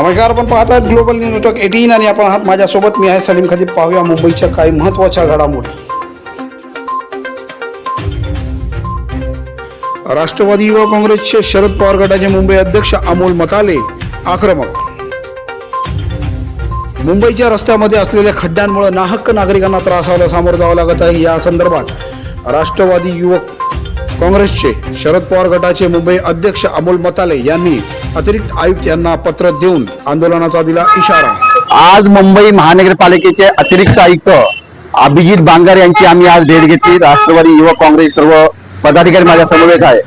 नमस्कार आपण पाहत आहात ग्लोबल न्यूज नेटवर्क एटीन आणि आपण आहात माझ्यासोबत. मी आहे सलीम खदीब पाहूया मुंबईच्या काही महत्त्वाच्या घडामोडी. राष्ट्रवादी युवा काँग्रेसचे शरद पवार गटाचे मुंबई अध्यक्ष अमोल मताले आक्रमक. मुंबईच्या रस्त्यामध्ये असलेल्या खड्ड्यांमुळे नाहक्क नागरिकांना त्रासाला सामोरं जावं लागत आहे. या संदर्भात राष्ट्रवादी युवक काँग्रेसचे शरद पवार गटाचे मुंबई अध्यक्ष अमोल मताले यांनी अतिरिक्त आयुक्त यांना पत्र देऊन आंदोलनाचा दिला इशारा. आज मुंबई महानगरपालिकेचे अतिरिक्त आयुक्त अभिजित बांगर यांची आम्ही आज भेट घेतली. राष्ट्रवादी युवक काँग्रेस सर्व पदाधिकारी माझ्या समवेत आहे.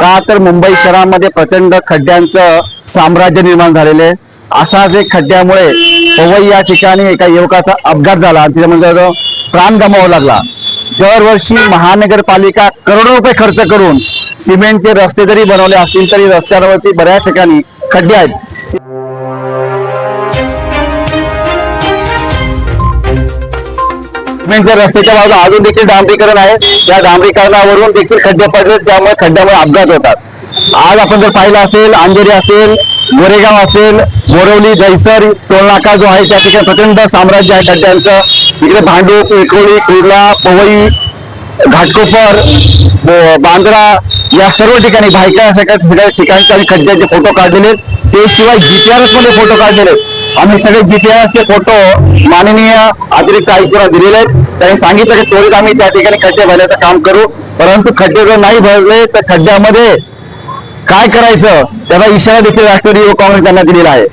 का तर मुंबई शहरामध्ये प्रचंड खड्ड्यांचं साम्राज्य निर्माण झालेले. आहे असाच एक खड्ड्यामुळे पवई या ठिकाणी एका युवकाचा अपघात झाला आणि त्याच्यामध्ये प्राण गमावा लागला. दरवर्षी महानगरपालिका करोडो रुपये खर्च करून सिमेंटचे रस्ते जरी बनवले असतील तरी रस्त्यांवरती बऱ्याच ठिकाणी खड्डे आहेत. सिमेंटच्या रस्त्याच्या बाजूला अजून देखील डांबरीकरण आहे. त्या डांबरीकरणावरून देखील खड्डे पडले त्यामुळे खड्ड्यामुळे अपघात होतात. आज आपण जर पाहिलं असेल अंधेरी असेल गोरेगाव असेल बोरवली जैसर टोलनाका जो आहे त्या ठिकाणी प्रचंड साम्राज्य आहे खड्ड्यांचं. इकडे भांडूप एकोळी कुर्ला पवई घाटकोपर बांद्रा या सर्व ठिकाणी भायका सगळ्या सगळ्या ठिकाणचे आम्ही खड्ड्याचे फोटो काढलेले ते शिवाय जीपीआरएसमध्ये फोटो काढलेले आम्ही सगळे जीपीआरएस चे फोटो माननीय अतिरिक्त आयुक्तला दिलेले आहेत. त्यांनी सांगितलं की त्वरित आम्ही त्या ठिकाणी खड्डे भरण्याचं काम करू. परंतु खड्डे जर नाही भरले तर खड्ड्यामध्ये काय करायचं? त्याचा इशारा देखील राष्ट्रवादी युवक काँग्रेस त्यांना दिलेला आहे.